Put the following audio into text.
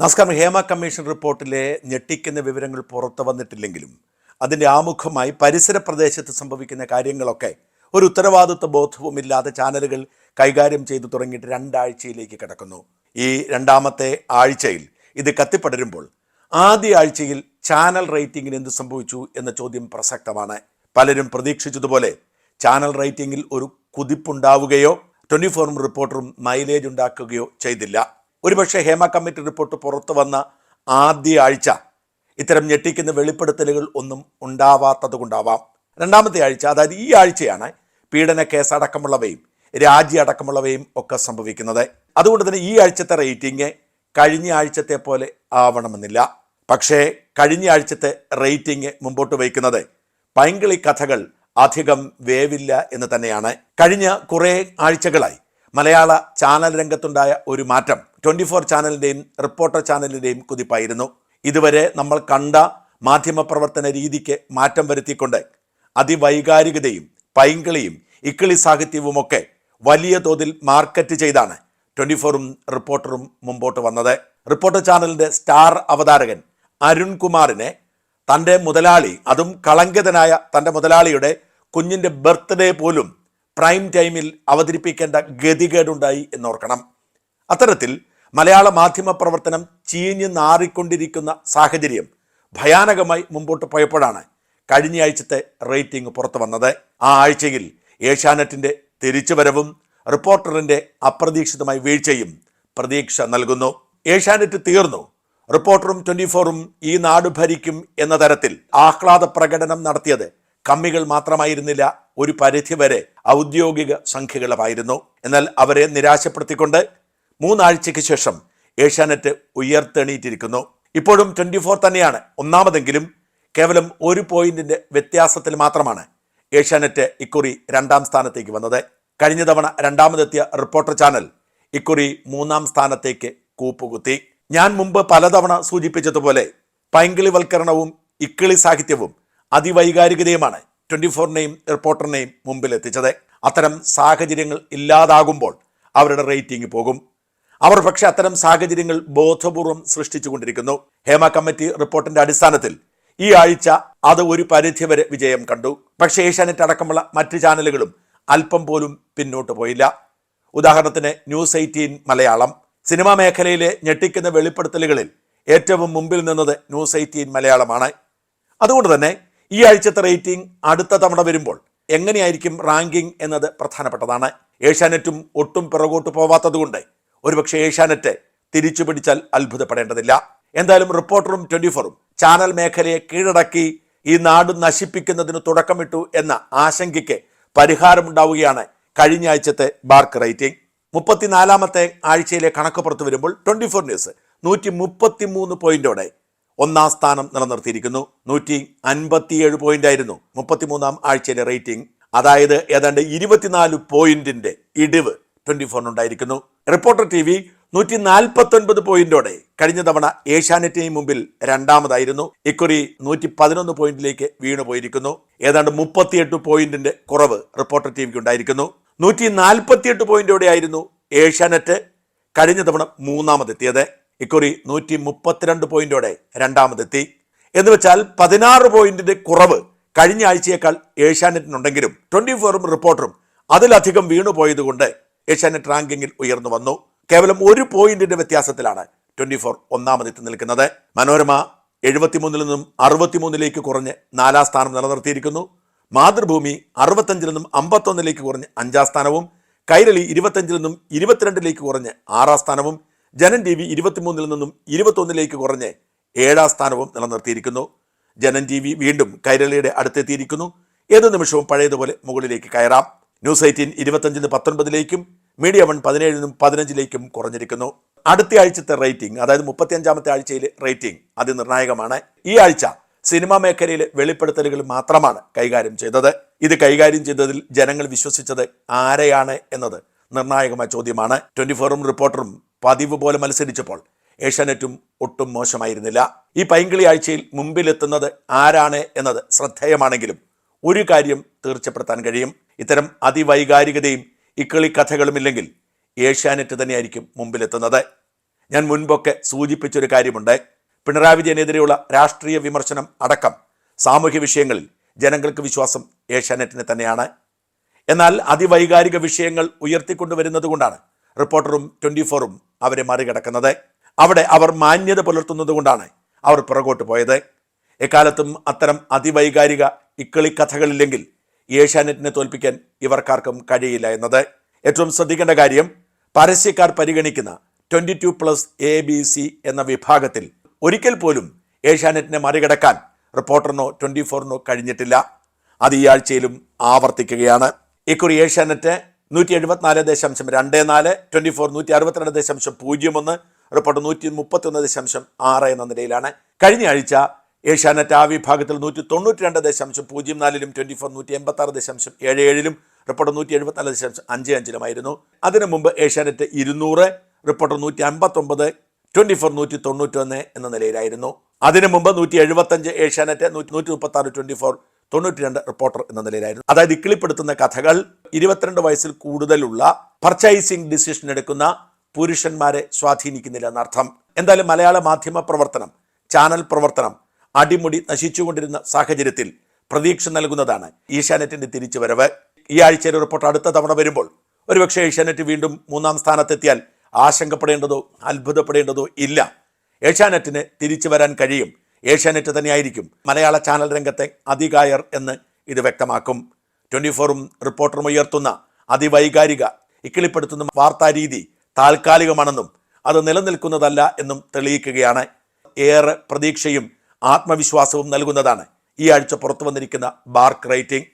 നമസ്കാരം ഹേമ കമ്മീഷൻ റിപ്പോർട്ടിലെ ഞെട്ടിക്കുന്ന വിവരങ്ങൾ പുറത്തു വന്നിട്ടില്ലെങ്കിലും അതിന്റെ ആമുഖമായി പരിസര പ്രദേശത്ത് സംഭവിക്കുന്ന കാര്യങ്ങളൊക്കെ ഒരു ഉത്തരവാദിത്വ ബോധവുമില്ലാതെ ചാനലുകൾ കൈകാര്യം ചെയ്തു തുടങ്ങിയിട്ട് രണ്ടാഴ്ചയിലേക്ക് കിടക്കുന്നു. ഈ രണ്ടാമത്തെ ആഴ്ചയിൽ ഇത് കത്തിപ്പടരുമ്പോൾ ആദ്യ ആഴ്ചയിൽ ചാനൽ റേറ്റിംഗിന് എന്ത് സംഭവിച്ചു എന്ന ചോദ്യം പ്രസക്തമാണ്. പലരും പ്രതീക്ഷിച്ചതുപോലെ ചാനൽ റേറ്റിംഗിൽ ഒരു കുതിപ്പുണ്ടാവുകയോ ട്വന്റി ഫോറും റിപ്പോർട്ടറും മൈലേജ് ഉണ്ടാക്കുകയോ ചെയ്തില്ല. ഒരുപക്ഷെ ഹേമ കമ്മിറ്റി റിപ്പോർട്ട് പുറത്തു വന്ന ആദ്യ ആഴ്ച ഇത്തരം ഞെട്ടിക്കുന്ന വെളിപ്പെടുത്തലുകൾ ഒന്നും ഉണ്ടാവാത്തത് കൊണ്ടാവാം രണ്ടാമത്തെ ആഴ്ച അതായത് ഈ ആഴ്ചയാണ് പീഡന കേസ് അടക്കമുള്ളവയും രാജി അടക്കമുള്ളവയും ഒക്കെ സംഭവിക്കുന്നത്. അതുകൊണ്ട് തന്നെ ഈ ആഴ്ചത്തെ റേറ്റിംഗ് കഴിഞ്ഞ ആഴ്ചത്തെ പോലെ ആവണമെന്നില്ല. പക്ഷേ കഴിഞ്ഞ ആഴ്ചത്തെ റേറ്റിംഗ് മുമ്പോട്ട് വയ്ക്കുന്നത് പൈങ്കിളി കഥകൾ അധികം വേവില്ല എന്ന് തന്നെയാണ്. കഴിഞ്ഞ കുറേ ആഴ്ചകളായി മലയാള ചാനൽ രംഗത്തുണ്ടായ ഒരു മാറ്റം ട്വന്റി ഫോർ ചാനലിന്റെയും റിപ്പോർട്ടർ ചാനലിന്റെയും കുതിപ്പായിരുന്നു. ഇതുവരെ നമ്മൾ കണ്ട മാധ്യമപ്രവർത്തന രീതിക്ക് മാറ്റം വരുത്തിക്കൊണ്ട് അതിവൈകാരികതയും പൈങ്കിളിയും ഇക്കിളി സാഹിത്യവുമൊക്കെ വലിയ തോതിൽ മാർക്കറ്റ് ചെയ്താണ് ട്വന്റി ഫോറും റിപ്പോർട്ടറും മുമ്പോട്ട് വന്നത്. റിപ്പോർട്ടർ ചാനലിന്റെ സ്റ്റാർ അവതാരകൻ അരുൺകുമാറിനെ തന്റെ മുതലാളി അതും കളങ്കിതനായ തന്റെ മുതലാളിയുടെ കുഞ്ഞിന്റെ ബർത്ത്ഡേ പോലും പ്രൈം ടൈമിൽ അവതരിപ്പിക്കേണ്ട ഗതികേടുണ്ടായി എന്നോർക്കണം. അത്തരത്തിൽ മലയാള മാധ്യമ പ്രവർത്തനം ചീഞ്ഞ് നാറിക്കൊണ്ടിരിക്കുന്ന സാഹചര്യം ഭയാനകമായി മുമ്പോട്ട് പോയപ്പോഴാണ് കഴിഞ്ഞ ആഴ്ചത്തെ റേറ്റിംഗ് പുറത്തു വന്നത്. ആ ആഴ്ചയിൽ ഏഷ്യാനെറ്റിന്റെ തിരിച്ചുവരവും റിപ്പോർട്ടറിന്റെ അപ്രതീക്ഷിതമായ വീഴ്ചയും പ്രതീക്ഷ നൽകുന്നു. ഏഷ്യാനെറ്റ് തീർന്നു. റിപ്പോർട്ടറും ട്വന്റി ഫോറും ഈ നാട് ഭരിക്കും എന്ന തരത്തിൽ ആഹ്ലാദ പ്രകടനം നടത്തിയത് കമ്മികൾ മാത്രമായിരുന്നില്ല ഒരു പരിധിവരെ ഔദ്യോഗിക സംഖ്യകളുമായിരുന്നു. എന്നാൽ അവരെ നിരാശപ്പെടുത്തിക്കൊണ്ട് മൂന്നാഴ്ചയ്ക്ക് ശേഷം ഏഷ്യാനെറ്റ് ഉയർത്തെണീറ്റിരിക്കുന്നു. ഇപ്പോഴും ട്വന്റി ഫോർ തന്നെയാണ്. ഒന്നാമതെങ്കിലും കേവലം ഒരു പോയിന്റിന്റെ വ്യത്യാസത്തിൽ മാത്രമാണ് ഏഷ്യാനെറ്റ് ഇക്കുറി രണ്ടാം സ്ഥാനത്തേക്ക് വന്നത്. കഴിഞ്ഞ തവണ രണ്ടാമതെത്തിയ റിപ്പോർട്ടർ ചാനൽ ഇക്കുറി മൂന്നാം സ്ഥാനത്തേക്ക് കൂപ്പുകുത്തി. ഞാൻ മുമ്പ് പലതവണ സൂചിപ്പിച്ചതുപോലെ പൈങ്കിളിവൽക്കരണവും ഇക്കിളി സാഹിത്യവും അതിവൈകാരികതയുമാണ് ട്വന്റി ഫോറിനെയും റിപ്പോർട്ടറിനെയും മുമ്പിലെത്തിച്ചത്. അത്തരം സാഹചര്യങ്ങൾ ഇല്ലാതാകുമ്പോൾ അവരുടെ റേറ്റിംഗ് പോകും. അവർ പക്ഷെ അത്തരം സാഹചര്യങ്ങൾ ബോധപൂർവം സൃഷ്ടിച്ചുകൊണ്ടിരിക്കുന്നു. ഹേമ കമ്മിറ്റി റിപ്പോർട്ടിന്റെ അടിസ്ഥാനത്തിൽ ഈ ആഴ്ച അത് ഒരു പരിധിവരെ വിജയം കണ്ടു. പക്ഷേ ഏഷ്യാനെറ്റ് അടക്കമുള്ള മറ്റ് ചാനലുകളും അല്പം പോലും പിന്നോട്ട് പോയില്ല. ഉദാഹരണത്തിന് ന്യൂസ് എയ്റ്റീൻ മലയാളം. സിനിമാ മേഖലയിലെ ഞെട്ടിക്കുന്ന വെളിപ്പെടുത്തലുകളിൽ ഏറ്റവും മുമ്പിൽ നിന്നത് ന്യൂസ് എയ്റ്റീൻ മലയാളമാണ്. അതുകൊണ്ട് തന്നെ ഈ ആഴ്ചത്തെ റേറ്റിംഗ് അടുത്ത തവണ വരുമ്പോൾ എങ്ങനെയായിരിക്കും റാങ്കിംഗ് എന്നത് പ്രധാനപ്പെട്ടതാണ്. ഏഷ്യാനെറ്റും ഒട്ടും പിറകോട്ട് പോവാത്തതുകൊണ്ട് ഒരുപക്ഷെ ഏഷ്യാനെറ്റ് തിരിച്ചു പിടിച്ചാൽ അത്ഭുതപ്പെടേണ്ടതില്ല. എന്തായാലും റിപ്പോർട്ടറും ട്വന്റി ഫോറും ചാനൽ മേഖലയെ കീഴടക്കി ഈ നാട് നശിപ്പിക്കുന്നതിന് തുടക്കമിട്ടു എന്ന ആശങ്കയ്ക്ക് പരിഹാരമുണ്ടാവുകയാണ് കഴിഞ്ഞ ആഴ്ചത്തെ ബാർക്ക് റേറ്റിംഗ്. മുപ്പത്തിനാലാമത്തെ ആഴ്ചയിലെ കണക്ക് പുറത്തു വരുമ്പോൾ ട്വന്റി ഫോർ ന്യൂസ് നൂറ്റി മുപ്പത്തി മൂന്ന് പോയിന്റോടെ ഒന്നാം സ്ഥാനം നിലനിർത്തിയിരിക്കുന്നു. നൂറ്റി അൻപത്തിയേഴ് പോയിന്റ് ആയിരുന്നു മുപ്പത്തിമൂന്നാം ആഴ്ചയിലെ റേറ്റിംഗ്. അതായത് ഏതാണ്ട് ഇരുപത്തിനാല് പോയിന്റിന്റെ ഇടിവ് ട്വന്റി ഫോറിനുണ്ടായിരിക്കുന്നു റിപ്പോർട്ടർ ടി വി നൂറ്റി നാൽപ്പത്തി ഒൻപത് പോയിന്റോടെ കഴിഞ്ഞ തവണ ഏഷ്യാനെറ്റിന് മുമ്പിൽ രണ്ടാമതായിരുന്നു. ഇക്കുറി നൂറ്റി പതിനൊന്ന് പോയിന്റിലേക്ക് വീണു പോയിരിക്കുന്നു. ഏതാണ്ട് മുപ്പത്തിയെട്ട് പോയിന്റിന്റെ കുറവ് റിപ്പോർട്ടർ ടി വിക്ക് ഉണ്ടായിരിക്കുന്നു. നൂറ്റി നാൽപ്പത്തിയെട്ട് പോയിന്റോടെ ആയിരുന്നു ഏഷ്യാനെറ്റ് കഴിഞ്ഞ തവണ മൂന്നാമതെത്തിയത്. ഇക്കുറി നൂറ്റി മുപ്പത്തിരണ്ട് പോയിന്റോടെ രണ്ടാമതെത്തി. എന്ന് വെച്ചാൽ പതിനാറ് പോയിന്റിന്റെ കുറവ് കഴിഞ്ഞ ആഴ്ചയേക്കാൾ ഏഷ്യാനെറ്റിനുണ്ടെങ്കിലും ട്വന്റി ഫോറും റിപ്പോർട്ടറും അതിലധികം വീണു പോയതുകൊണ്ട് ഏഷ്യാനെറ്റ് റാങ്കിങ്ങിൽ ഉയർന്നു വന്നു. കേവലം ഒരു പോയിന്റിന്റെ വ്യത്യാസത്തിലാണ് ട്വന്റി ഫോർ ഒന്നാമതെത്തി നിൽക്കുന്നത്. മനോരമ എഴുപത്തിമൂന്നിൽ നിന്നും അറുപത്തിമൂന്നിലേക്ക് കുറഞ്ഞ് നാലാം സ്ഥാനം നിലനിർത്തിയിരിക്കുന്നു. മാതൃഭൂമി അറുപത്തഞ്ചിൽ നിന്നും അമ്പത്തൊന്നിലേക്ക് കുറഞ്ഞ് അഞ്ചാം സ്ഥാനവും കൈരളി ഇരുപത്തഞ്ചിൽ നിന്നും ഇരുപത്തിരണ്ടിലേക്ക് കുറഞ്ഞ് ആറാം സ്ഥാനവും ജനൻ ടി വി ഇരുപത്തിമൂന്നിൽ നിന്നും ഇരുപത്തൊന്നിലേക്ക് കുറഞ്ഞ് ഏഴാം സ്ഥാനവും നിലനിർത്തിയിരിക്കുന്നു. ജനൻ ടി വി വീണ്ടും കൈരളിയുടെ അടുത്തെത്തിയിരിക്കുന്നു. ഏത് നിമിഷവും പഴയതുപോലെ മുകളിലേക്ക് കയറാം. ന്യൂസ് എയ്റ്റീൻ ഇരുപത്തഞ്ചിന് പത്തൊൻപതിലേക്കും മീഡിയ വൺ പതിനേഴിൽ നിന്നും പതിനഞ്ചിലേക്കും കുറഞ്ഞിരിക്കുന്നു. അടുത്ത ആഴ്ചത്തെ റേറ്റിംഗ് അതായത് മുപ്പത്തിയഞ്ചാമത്തെ ആഴ്ചയിലെ റേറ്റിംഗ് അത് നിർണായകമാണ് ഈ ആഴ്ച സിനിമാ മേഖലയിലെ വെളിപ്പെടുത്തലുകൾ മാത്രമാണ് കൈകാര്യം ചെയ്തത്. ഇത് കൈകാര്യം ചെയ്തതിൽ ജനങ്ങൾ വിശ്വസിച്ചത് ആരെയാണ് എന്നത് നിർണായകമായ ചോദ്യമാണ്. ട്വന്റി ഫോറും റിപ്പോർട്ടറും പതിവ് പോലെ മത്സരിച്ചപ്പോൾ ഏഷ്യാനെറ്റും ഒട്ടും മോശമായിരുന്നില്ല. ഈ പൈങ്കിളി ആഴ്ചയിൽ മുമ്പിലെത്തുന്നത് ആരാണ് എന്നത് ശ്രദ്ധേയമാണെങ്കിലും ഒരു കാര്യം തീർച്ചപ്പെടുത്താൻ കഴിയും. ഇത്തരം അതിവൈകാരികതയും ഇക്കിളി കഥകളുമില്ലെങ്കിൽ ഏഷ്യാനെറ്റ് തന്നെയായിരിക്കും മുമ്പിലെത്തുന്നത്. ഞാൻ മുൻപൊക്കെ സൂചിപ്പിച്ചൊരു കാര്യമുണ്ട്. പിണറായി വിജയനെതിരെയുള്ള രാഷ്ട്രീയ വിമർശനം അടക്കം സാമൂഹ്യ വിഷയങ്ങളിൽ ജനങ്ങൾക്ക് വിശ്വാസം ഏഷ്യാനെറ്റിനെ തന്നെയാണ്. എന്നാൽ അതിവൈകാരിക വിഷയങ്ങൾ ഉയർത്തിക്കൊണ്ടുവരുന്നത് കൊണ്ടാണ് റിപ്പോർട്ടറും ട്വന്റി ഫോറും അവരെ മറികടക്കുന്നത്. അവിടെ അവർ മാന്യത പുലർത്തുന്നത് കൊണ്ടാണ് അവർ പുറകോട്ട് പോയത്. എക്കാലത്തും അത്തരം അതിവൈകാരിക ഇക്കളി കഥകളില്ലെങ്കിൽ ഏഷ്യാനെറ്റിനെ തോൽപ്പിക്കാൻ ഇവർക്കാർക്കും കഴിയില്ല എന്നത് ഏറ്റവും ശ്രദ്ധിക്കേണ്ട കാര്യം പരസ്യക്കാർ പരിഗണിക്കുന്ന twenty two plus A B C എന്ന വിഭാഗത്തിൽ ഒരിക്കൽ പോലും ഏഷ്യാനെറ്റിനെ മറികടക്കാൻ റിപ്പോർട്ടറിനോ ട്വന്റി ഫോറിനോ കഴിഞ്ഞിട്ടില്ല. അത് ഈ ആഴ്ചയിലും ആവർത്തിക്കുകയാണ്. ഇക്കുറി ഏഷ്യാനെറ്റ് നൂറ്റി എഴുപത്തിനാല് ദശാംശം രണ്ട് നാല് ട്വന്റി ഫോർ നൂറ്റി അറുപത്തിരണ്ട് ദശാംശം പൂജ്യം ഒന്ന് റിപ്പോർട്ട് നൂറ്റി മുപ്പത്തൊന്ന് ദശാംശം ആറ് എന്ന നിലയിലാണ്. കഴിഞ്ഞ ആഴ്ച ഏഷ്യാനെറ്റ് ആ വിഭാഗത്തിൽ നൂറ്റി തൊണ്ണൂറ്റി രണ്ട് ദശാംശം പൂജ്യം നാലിലും ട്വന്റി ഫോർ നൂറ്റി എൺപത്തി ആറ് ദശാംശം ഏഴ് ഏഴിലും റിപ്പോർട്ടർ നൂറ്റി എഴുപത്തിനാല് ദശാംശം അഞ്ച് അഞ്ചിലുമായിരുന്നു. അതിനു മുമ്പ് ഏഷ്യാനെറ്റ് ഇരുന്നൂറ് റിപ്പോർട്ടർ നൂറ്റി അമ്പത്തൊമ്പത് ട്വന്റി ഫോർ നൂറ്റി തൊണ്ണൂറ്റൊന്ന് എന്ന നിലയിലായിരുന്നു. അതിനു മുമ്പ് നൂറ്റി എഴുപത്തഞ്ച് ഏഷ്യാനെറ്റ് നൂറ്റി നൂറ്റി മുപ്പത്തി ആറ് ട്വന്റി ഫോർ തൊണ്ണൂറ്റി രണ്ട് റിപ്പോർട്ടർ എന്ന നിലയിലായിരുന്നു. അതായത് ഇക്കിളിപ്പെടുത്തുന്ന കഥകൾ ഇരുപത്തിരണ്ട് വയസ്സിൽ കൂടുതലുള്ള പർച്ചേസിംഗ് ഡിസിഷൻ എടുക്കുന്ന പുരുഷന്മാരെ സ്വാധീനിക്കുന്നില്ല എന്നർത്ഥം. എന്തായാലും മലയാള മാധ്യമ പ്രവർത്തനം ചാനൽ പ്രവർത്തനം അടിമുടി നശിച്ചുകൊണ്ടിരുന്ന സാഹചര്യത്തിൽ പ്രതീക്ഷ നൽകുന്നതാണ് ഏഷ്യാനെറ്റിന്റെ തിരിച്ചുവരവ്. ഈ ആഴ്ചയിലെ റിപ്പോർട്ട് അടുത്ത തവണ വരുമ്പോൾ ഒരുപക്ഷെ ഏഷ്യാനെറ്റ് വീണ്ടും മൂന്നാം സ്ഥാനത്തെത്തിയാൽ ആശങ്കപ്പെടേണ്ടതോ അത്ഭുതപ്പെടേണ്ടതോ ഇല്ല. ഏഷ്യാനെറ്റിന് തിരിച്ചു വരാൻ കഴിയും. ഏഷ്യാനെറ്റ് തന്നെയായിരിക്കും മലയാള ചാനൽ രംഗത്തെ അതികായർ എന്ന് ഇത് വ്യക്തമാക്കും. ട്വന്റി ഫോറും റിപ്പോർട്ടറും ഉയർത്തുന്ന അതിവൈകാരിക ഇക്കിളിപ്പെടുത്തുന്ന വാർത്താരീതി താൽക്കാലികമാണെന്നും അത് നിലനിൽക്കുന്നതല്ല എന്നും തെളിയിക്കുകയാണ്. ഏറെ പ്രതീക്ഷയും ആത്മവിശ്വാസവും നൽകുന്നതാണ് ഈ ആഴ്ച പുറത്തു വന്നിരിക്കുന്ന ബാർക്ക് റേറ്റിംഗ്.